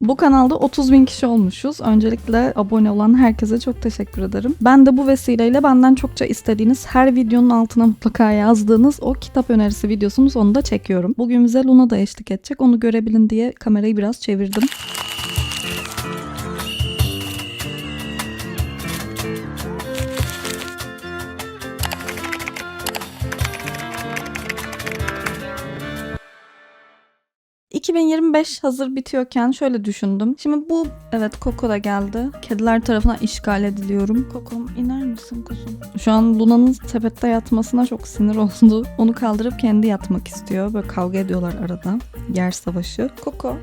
Bu kanalda 30 bin kişi olmuşuz. Öncelikle abone olan herkese çok teşekkür ederim. Ben de bu vesileyle benden çokça istediğiniz her videonun altına mutlaka yazdığınız o kitap önerisi videosunun sonunda çekiyorum. Bugün bize Luna da eşlik edecek. Onu görebilin diye kamerayı biraz çevirdim. ...2025 hazır bitiyorken şöyle düşündüm. Şimdi bu evet Coco da geldi. Kediler tarafından işgal ediliyorum. Coco'm iner misin kuzum? Şu an Luna'nın sepette yatmasına çok sinir oldu. Onu kaldırıp kendi yatmak istiyor. Böyle kavga ediyorlar arada. Yer savaşı. Coco.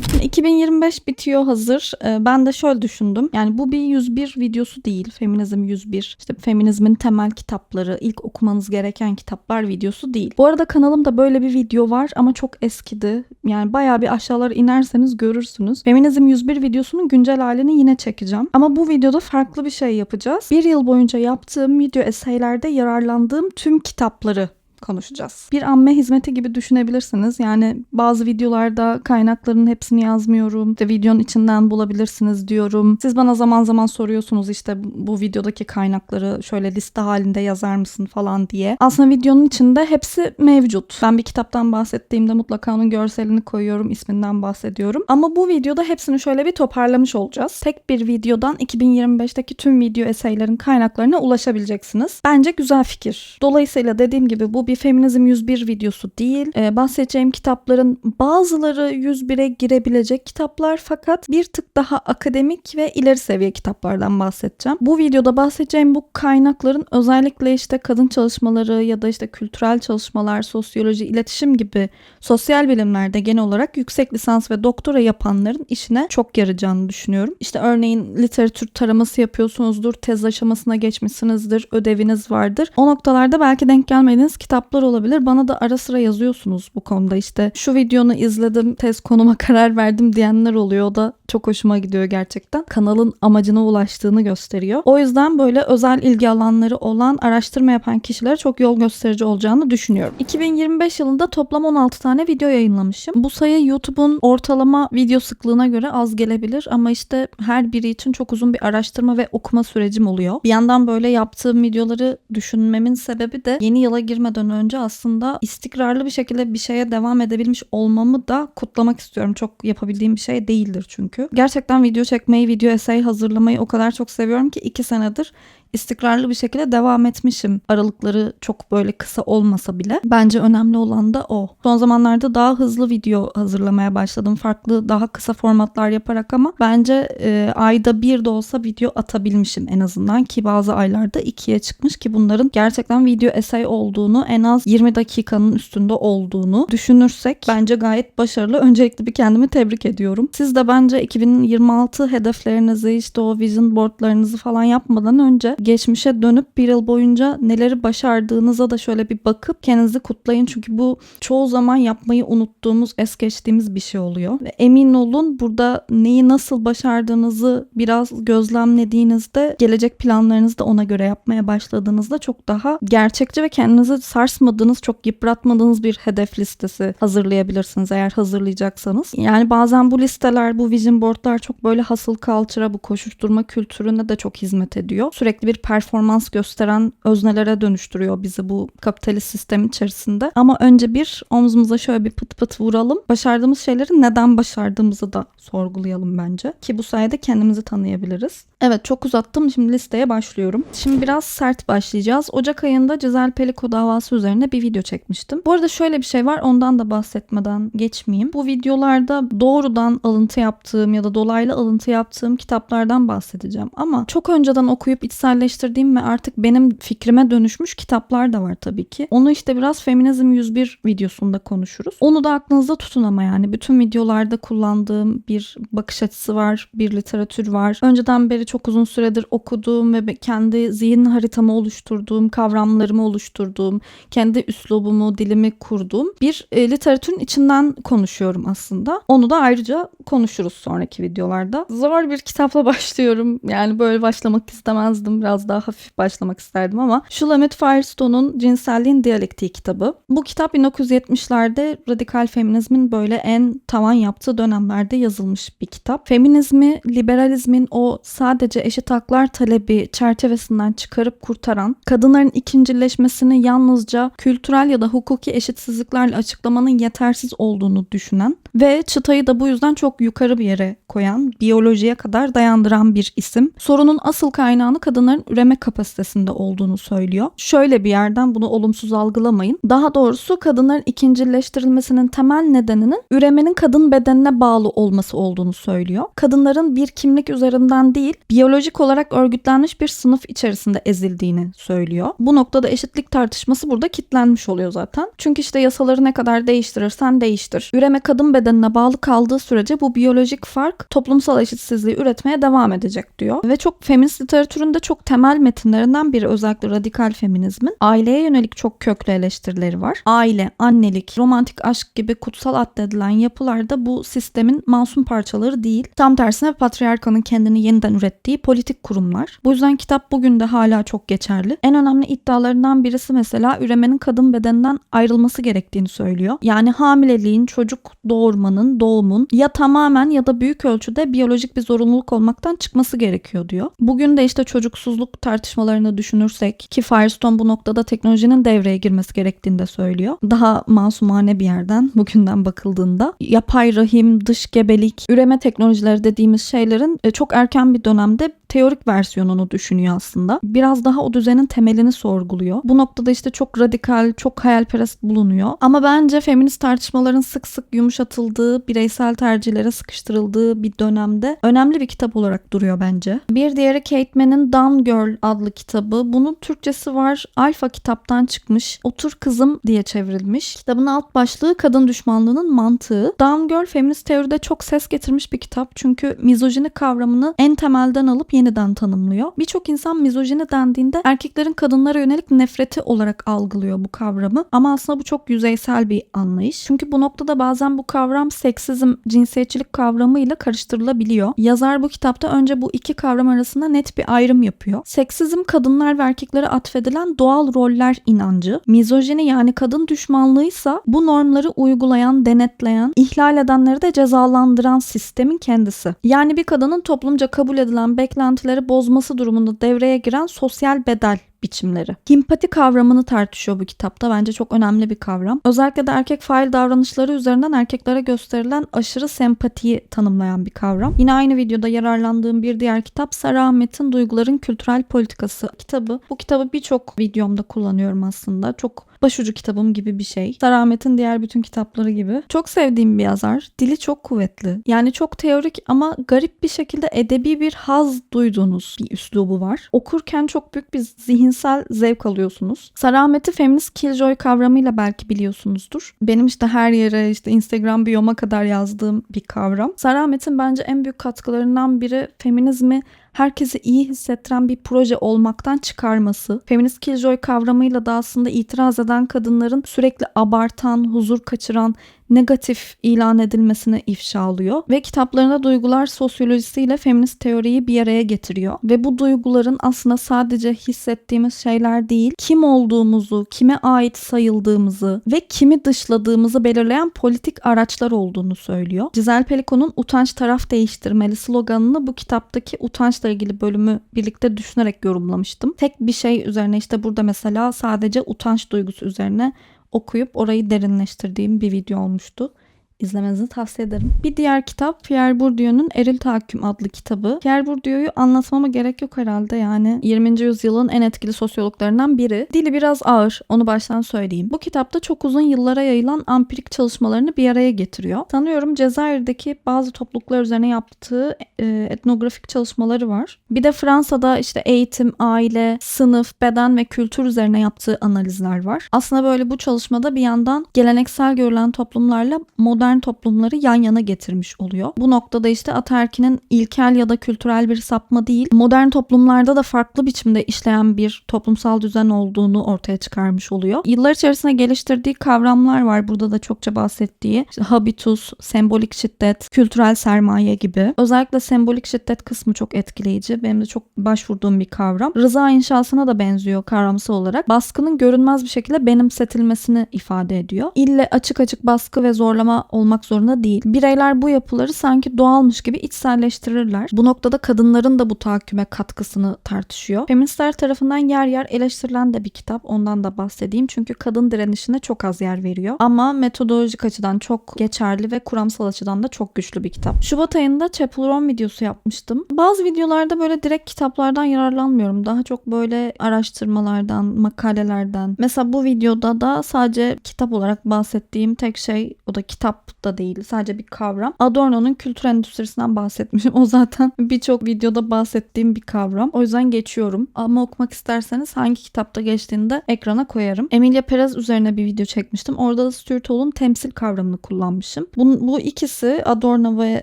Buraya. Şimdi 2025 bitiyor hazır. Ee, Ben de şöyle düşündüm. Yani bu bir 101 videosu değil. Feminizm 101. İşte feminizmin temel kitapları, ilk okumanız gereken kitaplar videosu değil. Bu arada kanalımda böyle bir video var ama çok eskidi. Yani bayağı bir aşağılara inerseniz görürsünüz. Feminizm 101 videosunun güncel halini yine çekeceğim. Ama bu videoda farklı bir şey yapacağız. Bir yıl boyunca yaptığım video eseylerde yararlandığım tüm kitapları konuşacağız. Bir amme hizmeti gibi düşünebilirsiniz. Yani bazı videolarda kaynakların hepsini yazmıyorum. İşte videonun içinden bulabilirsiniz diyorum. Siz bana zaman zaman soruyorsunuz işte bu videodaki kaynakları şöyle liste halinde yazar mısın falan diye. Aslında videonun içinde hepsi mevcut. Ben bir kitaptan bahsettiğimde mutlaka onun görselini koyuyorum, isminden bahsediyorum. Ama bu videoda hepsini şöyle bir toparlamış olacağız. Tek bir videodan 2025'teki tüm video eseylerin kaynaklarına ulaşabileceksiniz. Bence güzel fikir. Dolayısıyla dediğim gibi bu bir feminizm 101 videosu değil. Ee, bahsedeceğim kitapların bazıları 101'e girebilecek kitaplar fakat bir tık daha akademik ve ileri seviye kitaplardan bahsedeceğim. Bu videoda bahsedeceğim bu kaynakların özellikle işte kadın çalışmaları ya da işte kültürel çalışmalar, sosyoloji, iletişim gibi sosyal bilimlerde genel olarak yüksek lisans ve doktora yapanların işine çok yarayacağını düşünüyorum. İşte örneğin literatür taraması yapıyorsunuzdur, tez aşamasına geçmişsinizdir, ödeviniz vardır. O noktalarda belki denk gelmediğiniz kitaplar olabilir. Bana da ara sıra yazıyorsunuz bu konuda işte. Şu videonu izledim, tez konuma karar verdim diyenler oluyor. O da çok hoşuma gidiyor gerçekten. Kanalın amacına ulaştığını gösteriyor. O yüzden böyle özel ilgi alanları olan araştırma yapan kişilere çok yol gösterici olacağını düşünüyorum. 2025 yılında toplam 16 tane video yayınlamışım. Bu sayı YouTube'un ortalama video sıklığına göre az gelebilir ama işte her biri için çok uzun bir araştırma ve okuma sürecim oluyor. Bir yandan böyle yaptığım videoları düşünmemin sebebi de yeni yıla girmeden önce aslında istikrarlı bir şekilde bir şeye devam edebilmiş olmamı da kutlamak istiyorum. Çok yapabildiğim bir şey değildir çünkü. Gerçekten video çekmeyi, video essay hazırlamayı o kadar çok seviyorum ki iki senedir istikrarlı bir şekilde devam etmişim. Aralıkları çok böyle kısa olmasa bile. Bence önemli olan da o. Son zamanlarda daha hızlı video hazırlamaya başladım. Farklı daha kısa formatlar yaparak ama bence e, ayda bir de olsa video atabilmişim en azından ki bazı aylarda ikiye çıkmış ki bunların gerçekten video essay olduğunu en az 20 dakikanın üstünde olduğunu düşünürsek bence gayet başarılı. Öncelikle bir kendimi tebrik ediyorum. Siz de bence 2026 hedeflerinizi işte o vision boardlarınızı falan yapmadan önce geçmişe dönüp bir yıl boyunca neleri başardığınıza da şöyle bir bakıp kendinizi kutlayın. Çünkü bu çoğu zaman yapmayı unuttuğumuz, es geçtiğimiz bir şey oluyor. Ve emin olun burada neyi nasıl başardığınızı biraz gözlemlediğinizde gelecek planlarınızı da ona göre yapmaya başladığınızda çok daha gerçekçi ve kendinizi sarsmadığınız, çok yıpratmadığınız bir hedef listesi hazırlayabilirsiniz eğer hazırlayacaksanız. Yani bazen bu listeler, bu vision boardlar çok böyle hustle culture'a, bu koşuşturma kültürüne de çok hizmet ediyor. Sürekli bir performans gösteren öznelere dönüştürüyor bizi bu kapitalist sistem içerisinde. Ama önce bir omzumuza şöyle bir pıt pıt vuralım. Başardığımız şeyleri neden başardığımızı da sorgulayalım bence. Ki bu sayede kendimizi tanıyabiliriz. Evet çok uzattım. Şimdi listeye başlıyorum. Şimdi biraz sert başlayacağız. Ocak ayında Cizel Peliko davası üzerine bir video çekmiştim. Bu arada şöyle bir şey var. Ondan da bahsetmeden geçmeyeyim. Bu videolarda doğrudan alıntı yaptığım ya da dolaylı alıntı yaptığım kitaplardan bahsedeceğim. Ama çok önceden okuyup içselleştirdiğim ve artık benim fikrime dönüşmüş kitaplar da var tabii ki. Onu işte biraz Feminizm 101 videosunda konuşuruz. Onu da aklınızda tutun ama yani bütün videolarda kullandığım bir bakış açısı var, bir literatür var. Önceden beri çok uzun süredir okuduğum ve kendi zihin haritamı oluşturduğum, kavramlarımı oluşturduğum, kendi üslubumu, dilimi kurduğum bir e, literatürün içinden konuşuyorum aslında. Onu da ayrıca konuşuruz sonraki videolarda. Zor bir kitapla başlıyorum. Yani böyle başlamak istemezdim. Biraz daha hafif başlamak isterdim ama Shulamit Firestone'un Cinselliğin Diyalektiği kitabı. Bu kitap 1970'lerde radikal feminizmin böyle en tavan yaptığı dönemlerde yazılmış bir kitap. Feminizmi liberalizmin o sadece eşit haklar talebi çerçevesinden çıkarıp kurtaran, kadınların ikincileşmesini yalnızca kültürel ya da hukuki eşitsizliklerle açıklamanın yetersiz olduğunu düşünen ve çıtayı da bu yüzden çok yukarı bir yere koyan, biyolojiye kadar dayandıran bir isim. Sorunun asıl kaynağını kadınların üreme kapasitesinde olduğunu söylüyor. Şöyle bir yerden bunu olumsuz algılamayın. Daha doğrusu kadınların ikincileştirilmesinin temel nedeninin üremenin kadın bedenine bağlı olması olduğunu söylüyor. Kadınların bir kimlik üzerinden değil, biyolojik olarak örgütlenmiş bir sınıf içerisinde ezildiğini söylüyor. Bu noktada eşitlik tartışması burada kitlenmiş oluyor zaten. Çünkü işte yasaları ne kadar değiştirirsen değiştir. Üreme kadın bedenine bağlı kaldığı sürece bu biyolojik fark toplumsal eşitsizliği üretmeye devam edecek diyor. Ve çok feminist literatüründe çok temel metinlerinden biri özellikle radikal feminizmin aileye yönelik çok köklü eleştirileri var. Aile, annelik, romantik aşk gibi kutsal addedilen yapılarda bu sistemin masum parçaları değil. Tam tersine patriarkanın kendini yeniden ürettiği politik kurumlar. Bu yüzden kitap bugün de hala çok geçerli. En önemli iddialarından birisi mesela üremenin kadın bedeninden ayrılması gerektiğini söylüyor. Yani hamileliğin, çocuk doğurmanın, doğumun ya tamamen ya da büyük ölçüde biyolojik bir zorunluluk olmaktan çıkması gerekiyor diyor. Bugün de işte çocuksuzluk tartışmalarını düşünürsek ki Firestone bu noktada teknolojinin devreye girmesi gerektiğini de söylüyor. Daha masumane bir yerden bugünden bakıldığında yapay rahim, dış gebelik, üreme teknolojileri dediğimiz şeylerin e, çok erken bir dönemde teorik versiyonunu düşünüyor aslında. Biraz daha o düzenin temelini sorguluyor. Bu noktada işte çok radikal, çok hayalperest bulunuyor. Ama bence feminist tartışmaların sık sık yumuşatıldığı, bireysel tercihlere sıkıştırıldığı bir dönemde önemli bir kitap olarak duruyor bence. Bir diğeri Kate Mann'in Down Girl adlı kitabı. Bunun Türkçesi var. Alfa kitaptan çıkmış. Otur kızım diye çevrilmiş. Kitabın alt başlığı kadın düşmanlığının mantığı. Down Girl feminist teoride çok ses getirmiş bir kitap. Çünkü mizojini kavramını en temelden alıp yeniden tanımlıyor. Birçok insan mizojini dendiğinde erkeklerin kadınlara yönelik nefreti olarak algılıyor bu kavramı. Ama aslında bu çok yüzeysel bir anlayış. Çünkü bu noktada bazen bu kavram seksizm, cinsiyetçilik kavramıyla karıştırılabiliyor. Yazar bu kitapta önce bu iki kavram arasında net bir ayrım yapıyor. Seksizm kadınlar ve erkeklere atfedilen doğal roller inancı. Mizojini yani kadın düşmanlığıysa bu normları uygulayan, denetleyen, ihlal edenleri de cezalandıran sistemin kendisi. Yani bir kadının toplumca kabul edilen beklentileri bozması durumunda devreye giren sosyal bedel biçimleri. Himpati kavramını tartışıyor bu kitapta. Bence çok önemli bir kavram. Özellikle de erkek fail davranışları üzerinden erkeklere gösterilen aşırı sempatiyi tanımlayan bir kavram. Yine aynı videoda yararlandığım bir diğer kitap Sarah Ahmet'in Duyguların Kültürel Politikası kitabı. Bu kitabı birçok videomda kullanıyorum aslında. Çok başucu kitabım gibi bir şey. Sarah Ahmet'in diğer bütün kitapları gibi. Çok sevdiğim bir yazar. Dili çok kuvvetli. Yani çok teorik ama garip bir şekilde edebi bir haz duyduğunuz bir üslubu var. Okurken çok büyük bir zihinsel zevk alıyorsunuz. Sarah Ahmet'i feminist killjoy kavramıyla belki biliyorsunuzdur. Benim işte her yere işte Instagram biyoma kadar yazdığım bir kavram. Sarah Ahmet'in bence en büyük katkılarından biri feminizmi herkesi iyi hissettiren bir proje olmaktan çıkarması. Feminist killjoy kavramıyla da aslında itiraz eden kadınların sürekli abartan, huzur kaçıran, negatif ilan edilmesini ifşalıyor ve kitaplarında duygular sosyolojisiyle feminist teoriyi bir araya getiriyor ve bu duyguların aslında sadece hissettiğimiz şeyler değil, kim olduğumuzu, kime ait sayıldığımızı ve kimi dışladığımızı belirleyen politik araçlar olduğunu söylüyor. Cizel Pelikon'un utanç taraf değiştirmeli sloganını bu kitaptaki utançla ilgili bölümü birlikte düşünerek yorumlamıştım. Tek bir şey üzerine işte burada mesela sadece utanç duygusu üzerine okuyup orayı derinleştirdiğim bir video olmuştu. İzlemenizi tavsiye ederim. Bir diğer kitap Pierre Bourdieu'nun Eril Tahakküm adlı kitabı. Pierre Bourdieu'yu anlatmama gerek yok herhalde yani 20. yüzyılın en etkili sosyologlarından biri. Dili biraz ağır onu baştan söyleyeyim. Bu kitapta çok uzun yıllara yayılan ampirik çalışmalarını bir araya getiriyor. Sanıyorum Cezayir'deki bazı topluluklar üzerine yaptığı e, etnografik çalışmaları var. Bir de Fransa'da işte eğitim, aile, sınıf, beden ve kültür üzerine yaptığı analizler var. Aslında böyle bu çalışmada bir yandan geleneksel görülen toplumlarla modern modern toplumları yan yana getirmiş oluyor. Bu noktada işte ataerkinin ilkel ya da kültürel bir sapma değil, modern toplumlarda da farklı biçimde işleyen bir toplumsal düzen olduğunu ortaya çıkarmış oluyor. Yıllar içerisinde geliştirdiği kavramlar var. Burada da çokça bahsettiği. İşte habitus, sembolik şiddet, kültürel sermaye gibi. Özellikle sembolik şiddet kısmı çok etkileyici. Benim de çok başvurduğum bir kavram. Rıza inşasına da benziyor kavramsal olarak. Baskının görünmez bir şekilde benimsetilmesini ifade ediyor. İlle açık açık baskı ve zorlama olmak zorunda değil. Bireyler bu yapıları sanki doğalmış gibi içselleştirirler. Bu noktada kadınların da bu tahakküme katkısını tartışıyor. Feministler tarafından yer yer eleştirilen de bir kitap. Ondan da bahsedeyim. Çünkü kadın direnişine çok az yer veriyor. Ama metodolojik açıdan çok geçerli ve kuramsal açıdan da çok güçlü bir kitap. Şubat ayında Chapel Roan videosu yapmıştım. Bazı videolarda böyle direkt kitaplardan yararlanmıyorum. Daha çok böyle araştırmalardan, makalelerden. Mesela bu videoda da sadece kitap olarak bahsettiğim tek şey o da kitap da değil. Sadece bir kavram. Adorno'nun kültür endüstrisinden bahsetmişim. O zaten birçok videoda bahsettiğim bir kavram. O yüzden geçiyorum. Ama okumak isterseniz hangi kitapta geçtiğini de ekrana koyarım. Emilia Perez üzerine bir video çekmiştim. Orada da Stuart Hall'un temsil kavramını kullanmışım. Bu, bu ikisi Adorno ve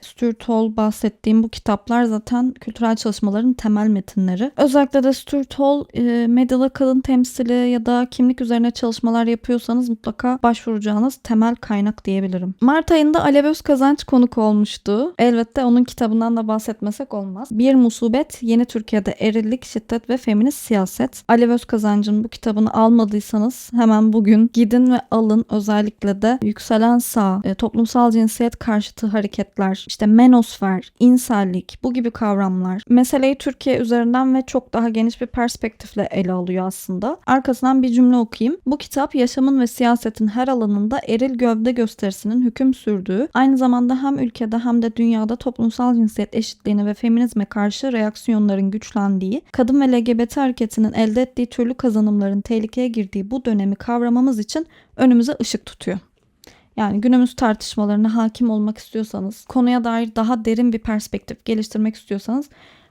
Stuart Hall bahsettiğim bu kitaplar zaten kültürel çalışmaların temel metinleri. Özellikle de Stuart Hall e, medyada kadın temsili ya da kimlik üzerine çalışmalar yapıyorsanız mutlaka başvuracağınız temel kaynak diyebilirim. Mart ayında Alev Özkazanç konuk olmuştu. Elbette onun kitabından da bahsetmesek olmaz. Bir Musibet, Yeni Türkiye'de Erillik, Şiddet ve Feminist Siyaset. Alev Özkazanç'ın bu kitabını almadıysanız hemen bugün gidin ve alın. Özellikle de yükselen sağ, e, toplumsal cinsiyet karşıtı hareketler, işte menosfer, insellik bu gibi kavramlar. Meseleyi Türkiye üzerinden ve çok daha geniş bir perspektifle ele alıyor aslında. Arkasından bir cümle okuyayım. Bu kitap yaşamın ve siyasetin her alanında eril gövde gösterisinin hüküm sürdüğü, aynı zamanda hem ülkede hem de dünyada toplumsal cinsiyet eşitliğine ve feminizme karşı reaksiyonların güçlendiği, kadın ve LGBT hareketinin elde ettiği türlü kazanımların tehlikeye girdiği bu dönemi kavramamız için önümüze ışık tutuyor. Yani günümüz tartışmalarına hakim olmak istiyorsanız, konuya dair daha derin bir perspektif geliştirmek istiyorsanız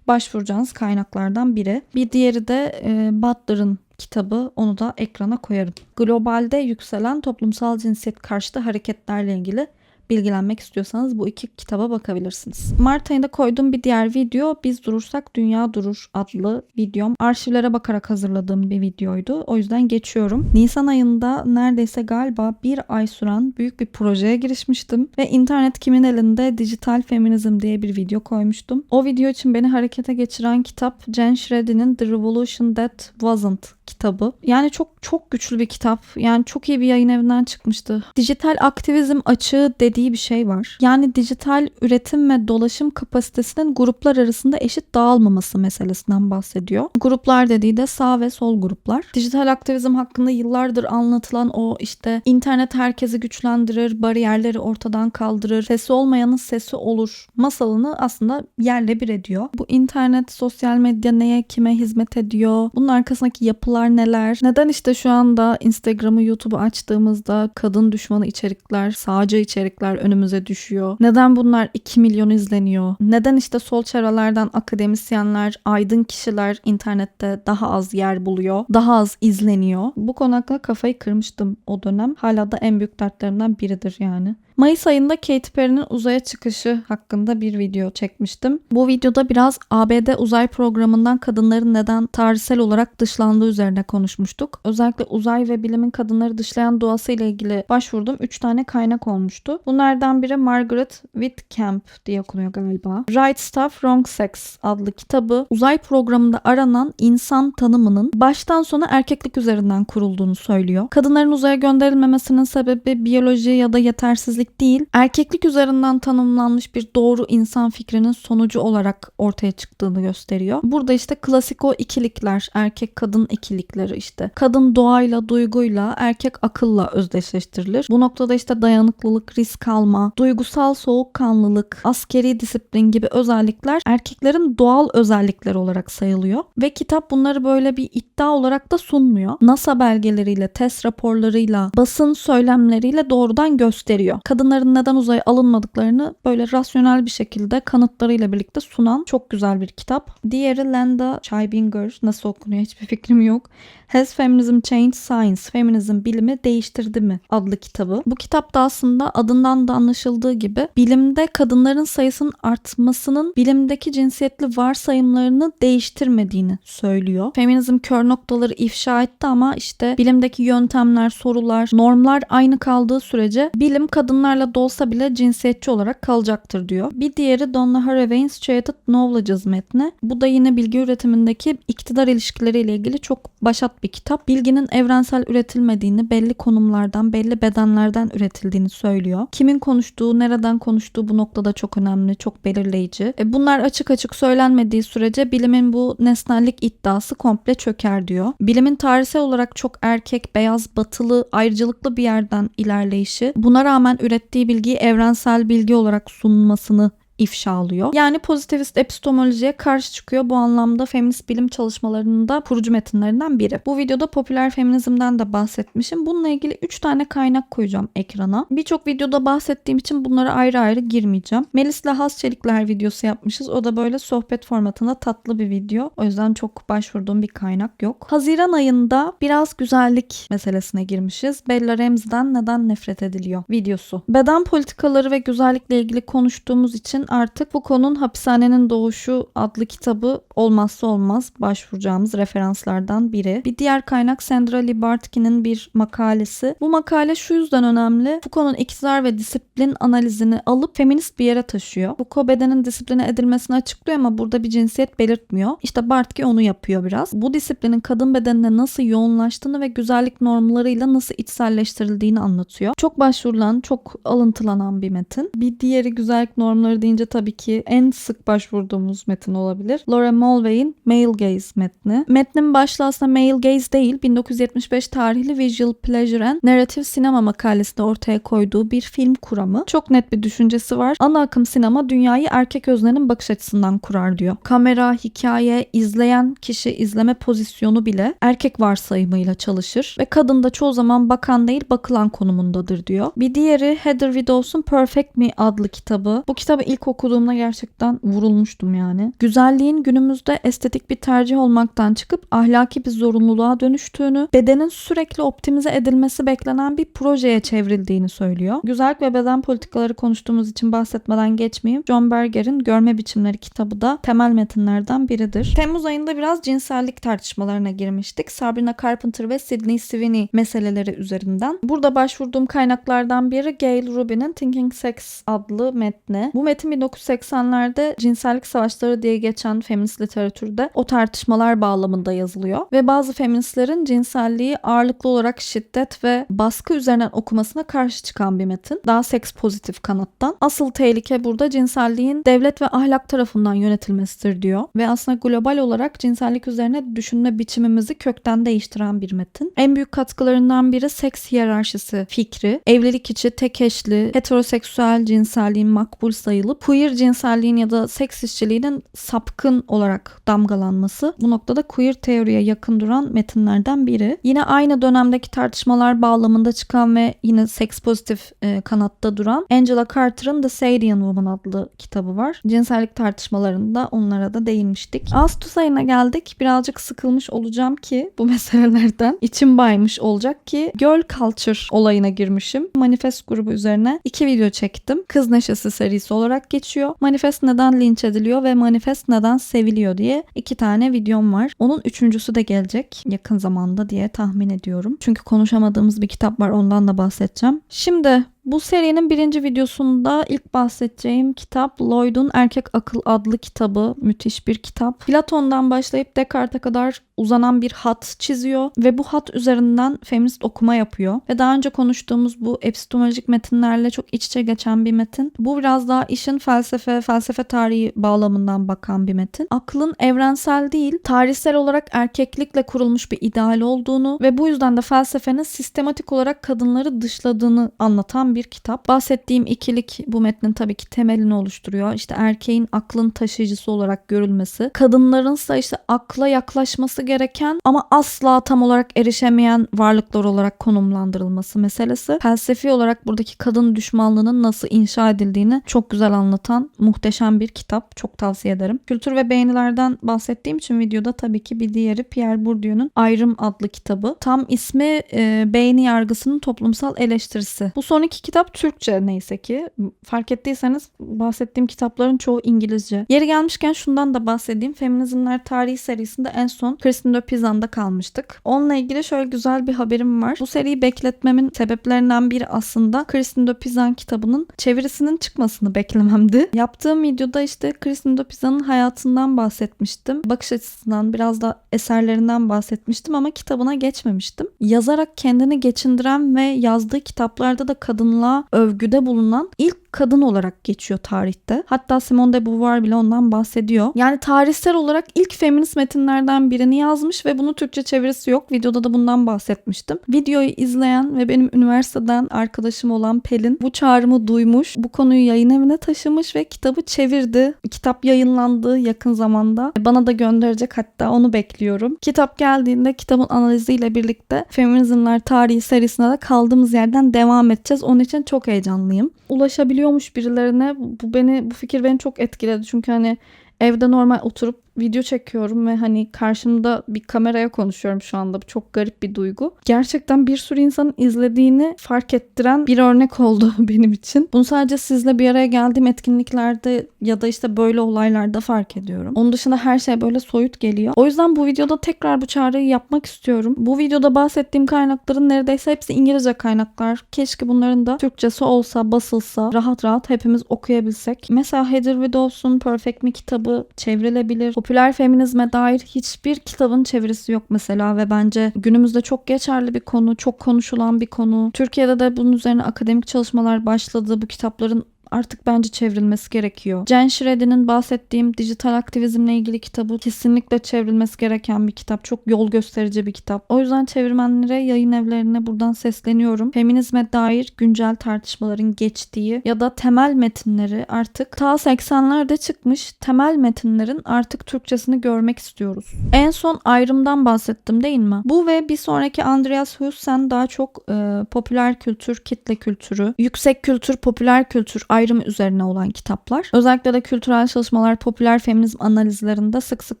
başvuracağınız kaynaklardan biri. Bir diğeri de e, Butler'ın kitabı onu da ekrana koyarım. Globalde yükselen toplumsal cinsiyet karşıtı hareketlerle ilgili bilgilenmek istiyorsanız bu iki kitaba bakabilirsiniz. Mart ayında koyduğum bir diğer video Biz Durursak Dünya Durur adlı videom. Arşivlere bakarak hazırladığım bir videoydu. O yüzden geçiyorum. Nisan ayında neredeyse galiba bir ay süren büyük bir projeye girişmiştim ve internet kimin elinde dijital feminizm diye bir video koymuştum. O video için beni harekete geçiren kitap Jen Shreddy'nin The Revolution That Wasn't kitabı. Yani çok çok güçlü bir kitap. Yani çok iyi bir yayın evinden çıkmıştı. Dijital aktivizm açığı dediği bir şey var. Yani dijital üretim ve dolaşım kapasitesinin gruplar arasında eşit dağılmaması meselesinden bahsediyor. Gruplar dediği de sağ ve sol gruplar. Dijital aktivizm hakkında yıllardır anlatılan o işte internet herkesi güçlendirir, bariyerleri ortadan kaldırır, sesi olmayanın sesi olur masalını aslında yerle bir ediyor. Bu internet, sosyal medya neye, kime hizmet ediyor? Bunun arkasındaki yapılar neler? Neden işte şu anda Instagram'ı, YouTube'u açtığımızda kadın düşmanı içerikler, sağcı içerikler önümüze düşüyor? Neden bunlar 2 milyon izleniyor? Neden işte sol çevrelerden akademisyenler, aydın kişiler internette daha az yer buluyor, daha az izleniyor? Bu konu hakkında kafayı kırmıştım o dönem. Hala da en büyük dertlerimden biridir yani. Mayıs ayında Katy Perry'nin uzaya çıkışı hakkında bir video çekmiştim. Bu videoda biraz ABD uzay programından kadınların neden tarihsel olarak dışlandığı üzerine konuşmuştuk. Özellikle uzay ve bilimin kadınları dışlayan doğası ile ilgili başvurdum. 3 tane kaynak olmuştu. Bunlardan biri Margaret Whitcamp diye okunuyor galiba. Right Stuff Wrong Sex adlı kitabı uzay programında aranan insan tanımının baştan sona erkeklik üzerinden kurulduğunu söylüyor. Kadınların uzaya gönderilmemesinin sebebi biyoloji ya da yetersizlik değil, erkeklik üzerinden tanımlanmış bir doğru insan fikrinin sonucu olarak ortaya çıktığını gösteriyor. Burada işte klasik o ikilikler, erkek kadın ikilikleri işte. Kadın doğayla, duyguyla, erkek akılla özdeşleştirilir. Bu noktada işte dayanıklılık, risk alma, duygusal soğukkanlılık, askeri disiplin gibi özellikler erkeklerin doğal özellikleri olarak sayılıyor. Ve kitap bunları böyle bir iddia olarak da sunmuyor. NASA belgeleriyle, test raporlarıyla, basın söylemleriyle doğrudan gösteriyor. Kadınların neden uzaya alınmadıklarını böyle rasyonel bir şekilde kanıtlarıyla birlikte sunan çok güzel bir kitap. Diğeri Lenda Scheibinger. Nasıl okunuyor hiçbir fikrim yok. Has Feminism Changed Science? Feminizm bilimi değiştirdi mi? adlı kitabı. Bu kitap da aslında adından da anlaşıldığı gibi bilimde kadınların sayısının artmasının bilimdeki cinsiyetli varsayımlarını değiştirmediğini söylüyor. Feminizm kör noktaları ifşa etti ama işte bilimdeki yöntemler, sorular, normlar aynı kaldığı sürece bilim kadınlarla dolsa bile cinsiyetçi olarak kalacaktır diyor. Bir diğeri Donna Haraway'in Strated Knowledges metni. Bu da yine bilgi üretimindeki iktidar ilişkileriyle ilgili çok başat bir kitap. Bilginin evrensel üretilmediğini, belli konumlardan, belli bedenlerden üretildiğini söylüyor. Kimin konuştuğu, nereden konuştuğu bu noktada çok önemli, çok belirleyici. E bunlar açık açık söylenmediği sürece bilimin bu nesnellik iddiası komple çöker diyor. Bilimin tarihsel olarak çok erkek, beyaz, batılı, ayrıcalıklı bir yerden ilerleyişi, buna rağmen ürettiği bilgiyi evrensel bilgi olarak sunmasını ifşalıyor. Yani pozitivist epistemolojiye karşı çıkıyor. Bu anlamda feminist bilim çalışmalarının da kurucu metinlerinden biri. Bu videoda popüler feminizmden de bahsetmişim. Bununla ilgili 3 tane kaynak koyacağım ekrana. Birçok videoda bahsettiğim için bunlara ayrı ayrı girmeyeceğim. Melis'le Has Çelikler videosu yapmışız. O da böyle sohbet formatında tatlı bir video. O yüzden çok başvurduğum bir kaynak yok. Haziran ayında biraz güzellik meselesine girmişiz. Bella Ramsey'den neden nefret ediliyor videosu. Beden politikaları ve güzellikle ilgili konuştuğumuz için artık bu konunun Hapishanenin Doğuşu adlı kitabı olmazsa olmaz başvuracağımız referanslardan biri. Bir diğer kaynak Sandra Lee Bartkin'in bir makalesi. Bu makale şu yüzden önemli. Foucault'un iktidar ve disiplin analizini alıp feminist bir yere taşıyor. Foucault bedenin disipline edilmesini açıklıyor ama burada bir cinsiyet belirtmiyor. İşte Bartkin onu yapıyor biraz. Bu disiplinin kadın bedenine nasıl yoğunlaştığını ve güzellik normlarıyla nasıl içselleştirildiğini anlatıyor. Çok başvurulan, çok alıntılanan bir metin. Bir diğeri güzellik normları deyince tabii ki en sık başvurduğumuz metin olabilir. Laura Mulvey'in Male Gaze metni. Metnin başlığı aslında Male Gaze değil, 1975 tarihli Visual Pleasure and Narrative Sinema makalesinde ortaya koyduğu bir film kuramı. Çok net bir düşüncesi var. Ana akım sinema dünyayı erkek öznenin bakış açısından kurar diyor. Kamera, hikaye, izleyen kişi, izleme pozisyonu bile erkek varsayımıyla çalışır ve kadın da çoğu zaman bakan değil bakılan konumundadır diyor. Bir diğeri Heather Widows'un Perfect Me adlı kitabı. Bu kitabı ilk okuduğumda gerçekten vurulmuştum yani. Güzelliğin günümüzde estetik bir tercih olmaktan çıkıp ahlaki bir zorunluluğa dönüştüğünü, bedenin sürekli optimize edilmesi beklenen bir projeye çevrildiğini söylüyor. Güzellik ve beden politikaları konuştuğumuz için bahsetmeden geçmeyeyim. John Berger'in Görme Biçimleri kitabı da temel metinlerden biridir. Temmuz ayında biraz cinsellik tartışmalarına girmiştik. Sabrina Carpenter ve Sydney Sweeney meseleleri üzerinden. Burada başvurduğum kaynaklardan biri Gail Rubin'in Thinking Sex adlı metni. Bu metin 1980'lerde cinsellik savaşları diye geçen feminist literatürde o tartışmalar bağlamında yazılıyor ve bazı feministlerin cinselliği ağırlıklı olarak şiddet ve baskı üzerinden okumasına karşı çıkan bir metin. Daha seks pozitif kanattan. Asıl tehlike burada cinselliğin devlet ve ahlak tarafından yönetilmesidir diyor ve aslında global olarak cinsellik üzerine düşünme biçimimizi kökten değiştiren bir metin. En büyük katkılarından biri seks hiyerarşisi fikri. Evlilik içi tek eşli, heteroseksüel cinselliğin makbul sayılıp queer cinselliğin ya da seks işçiliğinin sapkın olarak damgalanması bu noktada queer teoriye yakın duran metinlerden biri. Yine aynı dönemdeki tartışmalar bağlamında çıkan ve yine seks pozitif e, kanatta duran Angela Carter'ın The Sadian Woman adlı kitabı var. Cinsellik tartışmalarında onlara da değinmiştik. Ağustos ayına geldik. Birazcık sıkılmış olacağım ki bu meselelerden. içim baymış olacak ki Girl Culture olayına girmişim. Manifest grubu üzerine iki video çektim. Kız Neşesi serisi olarak geçiyor. Manifest neden linç ediliyor ve Manifest neden seviliyor diye iki tane videom var. Onun üçüncüsü de gelecek yakın zamanda diye tahmin ediyorum. Çünkü konuşamadığımız bir kitap var ondan da bahsedeceğim. Şimdi bu serinin birinci videosunda ilk bahsedeceğim kitap Lloyd'un Erkek Akıl adlı kitabı. Müthiş bir kitap. Platon'dan başlayıp Descartes'e kadar uzanan bir hat çiziyor ve bu hat üzerinden feminist okuma yapıyor. Ve daha önce konuştuğumuz bu epistemolojik metinlerle çok iç içe geçen bir metin. Bu biraz daha işin felsefe, felsefe tarihi bağlamından bakan bir metin. Aklın evrensel değil, tarihsel olarak erkeklikle kurulmuş bir ideal olduğunu ve bu yüzden de felsefenin sistematik olarak kadınları dışladığını anlatan bir kitap. Bahsettiğim ikilik bu metnin tabii ki temelini oluşturuyor. İşte erkeğin aklın taşıyıcısı olarak görülmesi, kadınların ise işte akla yaklaşması gereken ama asla tam olarak erişemeyen varlıklar olarak konumlandırılması meselesi. Felsefi olarak buradaki kadın düşmanlığının nasıl inşa edildiğini çok güzel anlatan muhteşem bir kitap. Çok tavsiye ederim. Kültür ve beğenilerden bahsettiğim için videoda tabii ki bir diğeri Pierre Bourdieu'nun Ayrım adlı kitabı. Tam ismi e, beğeni yargısının toplumsal eleştirisi. Bu son iki kitap Türkçe neyse ki. Fark ettiyseniz bahsettiğim kitapların çoğu İngilizce. Yeri gelmişken şundan da bahsedeyim. Feminizmler Tarihi serisinde en son Christine de Pizan'da kalmıştık. Onunla ilgili şöyle güzel bir haberim var. Bu seriyi bekletmemin sebeplerinden biri aslında Christine de Pizan kitabının çevirisinin çıkmasını beklememdi. Yaptığım videoda işte Christine de Pizan'ın hayatından bahsetmiştim. Bakış açısından biraz da eserlerinden bahsetmiştim ama kitabına geçmemiştim. Yazarak kendini geçindiren ve yazdığı kitaplarda da kadınlığa övgüde bulunan ilk kadın olarak geçiyor tarihte. Hatta Simone de Beauvoir bile ondan bahsediyor. Yani tarihsel olarak ilk feminist metinlerden birini yazmış ve bunu Türkçe çevirisi yok. Videoda da bundan bahsetmiştim. Videoyu izleyen ve benim üniversiteden arkadaşım olan Pelin bu çağrımı duymuş. Bu konuyu yayın evine taşımış ve kitabı çevirdi. Kitap yayınlandı yakın zamanda. Bana da gönderecek hatta onu bekliyorum. Kitap geldiğinde kitabın analiziyle birlikte Feminizmler Tarihi serisine de kaldığımız yerden devam edeceğiz. Onun için çok heyecanlıyım. Ulaşabiliyormuş birilerine. Bu beni bu fikir beni çok etkiledi. Çünkü hani evde normal oturup video çekiyorum ve hani karşımda bir kameraya konuşuyorum şu anda. Bu çok garip bir duygu. Gerçekten bir sürü insanın izlediğini fark ettiren bir örnek oldu benim için. Bunu sadece sizle bir araya geldiğim etkinliklerde ya da işte böyle olaylarda fark ediyorum. Onun dışında her şey böyle soyut geliyor. O yüzden bu videoda tekrar bu çağrıyı yapmak istiyorum. Bu videoda bahsettiğim kaynakların neredeyse hepsi İngilizce kaynaklar. Keşke bunların da Türkçesi olsa, basılsa, rahat rahat hepimiz okuyabilsek. Mesela Heather Widows'un Perfect Me kitabı çevrilebilir popüler feminizme dair hiçbir kitabın çevirisi yok mesela ve bence günümüzde çok geçerli bir konu, çok konuşulan bir konu. Türkiye'de de bunun üzerine akademik çalışmalar başladı. Bu kitapların artık bence çevrilmesi gerekiyor. Jen Shreddy'nin bahsettiğim dijital aktivizmle ilgili kitabı kesinlikle çevrilmesi gereken bir kitap. Çok yol gösterici bir kitap. O yüzden çevirmenlere, yayın evlerine buradan sesleniyorum. Feminizme dair güncel tartışmaların geçtiği ya da temel metinleri artık ta 80'lerde çıkmış temel metinlerin artık Türkçesini görmek istiyoruz. En son ayrımdan bahsettim değil mi? Bu ve bir sonraki Andreas Hussen daha çok e, popüler kültür, kitle kültürü, yüksek kültür, popüler kültür ayrımı üzerine olan kitaplar. Özellikle de kültürel çalışmalar, popüler feminizm analizlerinde sık sık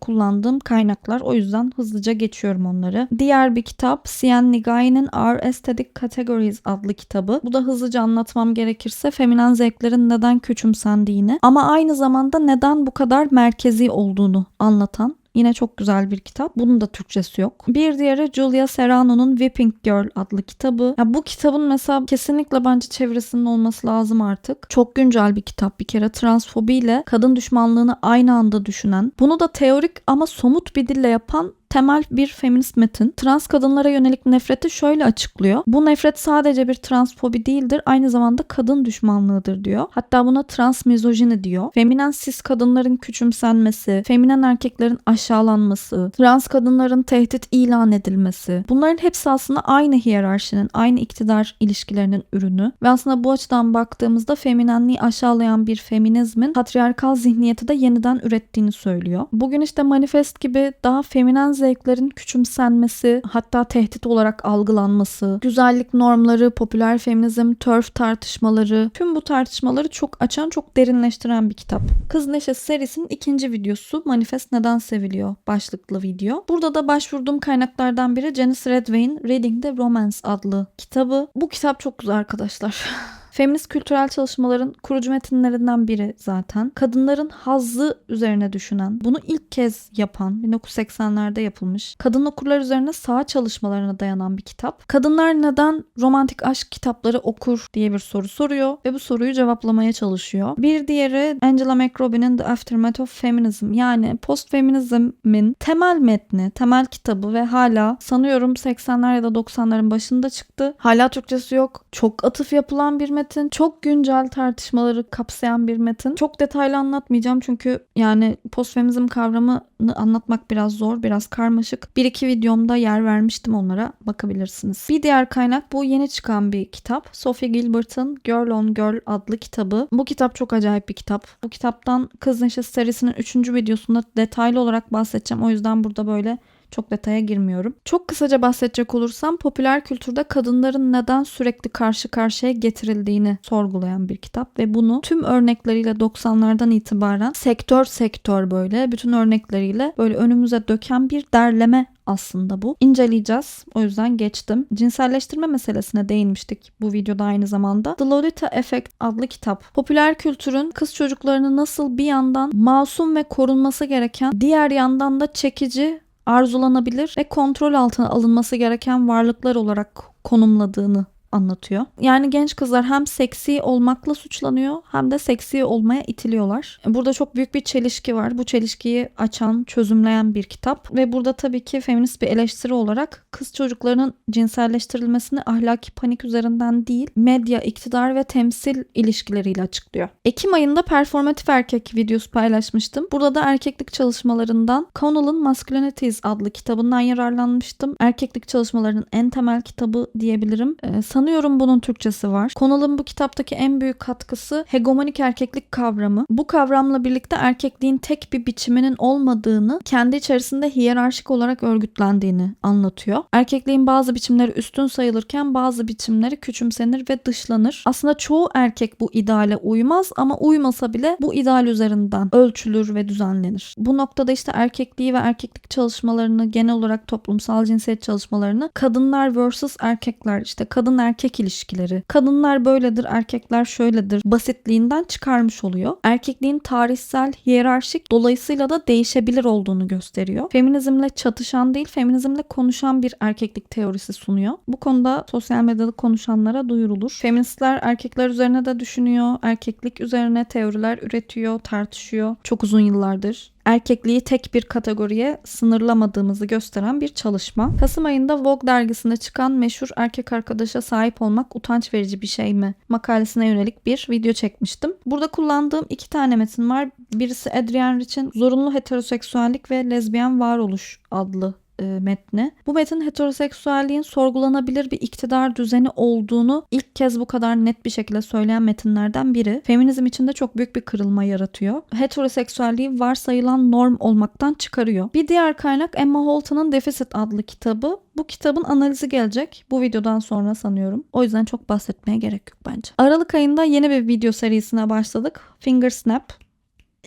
kullandığım kaynaklar. O yüzden hızlıca geçiyorum onları. Diğer bir kitap Sian Nigai'nin Our Aesthetic Categories adlı kitabı. Bu da hızlıca anlatmam gerekirse feminen zevklerin neden küçümsendiğini ama aynı zamanda neden bu kadar merkezi olduğunu anlatan Yine çok güzel bir kitap. Bunun da Türkçesi yok. Bir diğeri Julia Serrano'nun Whipping Girl adlı kitabı. Ya bu kitabın mesela kesinlikle bence çevresinin olması lazım artık. Çok güncel bir kitap bir kere. Transfobiyle kadın düşmanlığını aynı anda düşünen, bunu da teorik ama somut bir dille yapan temel bir feminist metin. Trans kadınlara yönelik nefreti şöyle açıklıyor. Bu nefret sadece bir transfobi değildir, aynı zamanda kadın düşmanlığıdır diyor. Hatta buna trans mizojini diyor. Feminen cis kadınların küçümsenmesi, feminen erkeklerin aşağılanması, trans kadınların tehdit ilan edilmesi. Bunların hepsi aslında aynı hiyerarşinin, aynı iktidar ilişkilerinin ürünü. Ve aslında bu açıdan baktığımızda feminenliği aşağılayan bir feminizmin patriarkal zihniyeti de yeniden ürettiğini söylüyor. Bugün işte manifest gibi daha feminen zevklerin küçümsenmesi, hatta tehdit olarak algılanması, güzellik normları, popüler feminizm, törf tartışmaları, tüm bu tartışmaları çok açan, çok derinleştiren bir kitap. Kız Neşesi serisinin ikinci videosu Manifest Neden Seviliyor başlıklı video. Burada da başvurduğum kaynaklardan biri Janice Redway'in Reading the Romance adlı kitabı. Bu kitap çok güzel arkadaşlar. Feminist kültürel çalışmaların kurucu metinlerinden biri zaten. Kadınların hazzı üzerine düşünen, bunu ilk kez yapan 1980'lerde yapılmış. Kadın okurlar üzerine sağ çalışmalarına dayanan bir kitap. Kadınlar neden romantik aşk kitapları okur diye bir soru soruyor ve bu soruyu cevaplamaya çalışıyor. Bir diğeri Angela McRobin'in The Aftermath of Feminism yani post feminizmin temel metni, temel kitabı ve hala sanıyorum 80'ler ya da 90'ların başında çıktı. Hala Türkçesi yok. Çok atıf yapılan bir metin metin. Çok güncel tartışmaları kapsayan bir metin. Çok detaylı anlatmayacağım çünkü yani postfemizm kavramını anlatmak biraz zor, biraz karmaşık. Bir iki videomda yer vermiştim onlara. Bakabilirsiniz. Bir diğer kaynak bu yeni çıkan bir kitap. Sophie Gilbert'ın Girl on Girl adlı kitabı. Bu kitap çok acayip bir kitap. Bu kitaptan Kız Neşesi serisinin 3. videosunda detaylı olarak bahsedeceğim. O yüzden burada böyle çok detaya girmiyorum. Çok kısaca bahsedecek olursam popüler kültürde kadınların neden sürekli karşı karşıya getirildiğini sorgulayan bir kitap ve bunu tüm örnekleriyle 90'lardan itibaren sektör sektör böyle bütün örnekleriyle böyle önümüze döken bir derleme aslında bu. İnceleyeceğiz. O yüzden geçtim. Cinselleştirme meselesine değinmiştik bu videoda aynı zamanda. The Lolita Effect adlı kitap. Popüler kültürün kız çocuklarını nasıl bir yandan masum ve korunması gereken diğer yandan da çekici arzulanabilir ve kontrol altına alınması gereken varlıklar olarak konumladığını anlatıyor. Yani genç kızlar hem seksi olmakla suçlanıyor hem de seksi olmaya itiliyorlar. Burada çok büyük bir çelişki var. Bu çelişkiyi açan, çözümleyen bir kitap ve burada tabii ki feminist bir eleştiri olarak kız çocuklarının cinselleştirilmesini ahlaki panik üzerinden değil, medya, iktidar ve temsil ilişkileriyle açıklıyor. Ekim ayında performatif erkek videosu paylaşmıştım. Burada da erkeklik çalışmalarından Connell'ın Masculinities adlı kitabından yararlanmıştım. Erkeklik çalışmalarının en temel kitabı diyebilirim. Ee, sanıyorum bunun Türkçesi var. Connell'ın bu kitaptaki en büyük katkısı hegemonik erkeklik kavramı. Bu kavramla birlikte erkekliğin tek bir biçiminin olmadığını, kendi içerisinde hiyerarşik olarak örgütlendiğini anlatıyor. Erkekliğin bazı biçimleri üstün sayılırken bazı biçimleri küçümsenir ve dışlanır. Aslında çoğu erkek bu ideale uymaz ama uymasa bile bu ideal üzerinden ölçülür ve düzenlenir. Bu noktada işte erkekliği ve erkeklik çalışmalarını genel olarak toplumsal cinsiyet çalışmalarını kadınlar versus erkekler işte kadın erkek ilişkileri. Kadınlar böyledir, erkekler şöyledir basitliğinden çıkarmış oluyor. Erkekliğin tarihsel, hiyerarşik dolayısıyla da değişebilir olduğunu gösteriyor. Feminizmle çatışan değil, feminizmle konuşan bir erkeklik teorisi sunuyor. Bu konuda sosyal medyada konuşanlara duyurulur. Feministler erkekler üzerine de düşünüyor. Erkeklik üzerine teoriler üretiyor, tartışıyor. Çok uzun yıllardır erkekliği tek bir kategoriye sınırlamadığımızı gösteren bir çalışma. Kasım ayında Vogue dergisinde çıkan meşhur erkek arkadaşa sahip olmak utanç verici bir şey mi makalesine yönelik bir video çekmiştim. Burada kullandığım iki tane metin var. Birisi Adrienne Rich'in Zorunlu Heteroseksüellik ve Lezbiyen Varoluş adlı e, metni. Bu metin heteroseksüelliğin sorgulanabilir bir iktidar düzeni olduğunu ilk kez bu kadar net bir şekilde söyleyen metinlerden biri. Feminizm içinde çok büyük bir kırılma yaratıyor. Heteroseksüelliği varsayılan norm olmaktan çıkarıyor. Bir diğer kaynak Emma Holton'un Deficit adlı kitabı. Bu kitabın analizi gelecek. Bu videodan sonra sanıyorum. O yüzden çok bahsetmeye gerek yok bence. Aralık ayında yeni bir video serisine başladık. Finger Snap.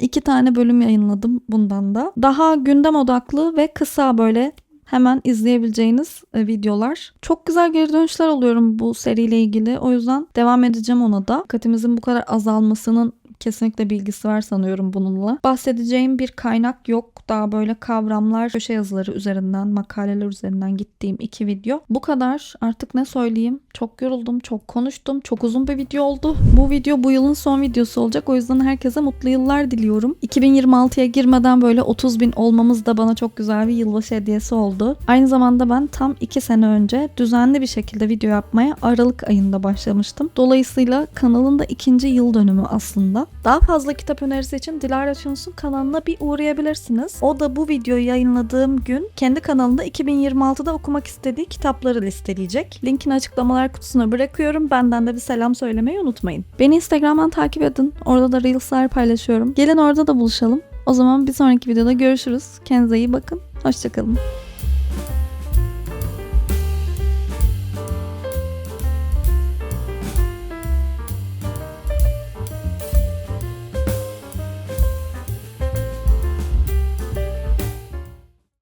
İki tane bölüm yayınladım bundan da. Daha gündem odaklı ve kısa böyle hemen izleyebileceğiniz e, videolar. Çok güzel geri dönüşler alıyorum bu seriyle ilgili. O yüzden devam edeceğim ona da. Dikkatimizin bu kadar azalmasının kesinlikle bilgisi var sanıyorum bununla. Bahsedeceğim bir kaynak yok. Daha böyle kavramlar, köşe yazıları üzerinden, makaleler üzerinden gittiğim iki video. Bu kadar. Artık ne söyleyeyim? Çok yoruldum, çok konuştum. Çok uzun bir video oldu. Bu video bu yılın son videosu olacak. O yüzden herkese mutlu yıllar diliyorum. 2026'ya girmeden böyle 30 bin olmamız da bana çok güzel bir yılbaşı hediyesi oldu. Aynı zamanda ben tam 2 sene önce düzenli bir şekilde video yapmaya Aralık ayında başlamıştım. Dolayısıyla kanalın da ikinci yıl dönümü aslında. Daha fazla kitap önerisi için Dilara Çunus'un kanalına bir uğrayabilirsiniz. O da bu videoyu yayınladığım gün kendi kanalında 2026'da okumak istediği kitapları listeleyecek. Linkini açıklamalar kutusuna bırakıyorum. Benden de bir selam söylemeyi unutmayın. Beni Instagram'dan takip edin. Orada da Reels'lar paylaşıyorum. Gelin orada da buluşalım. O zaman bir sonraki videoda görüşürüz. Kendinize iyi bakın. Hoşçakalın.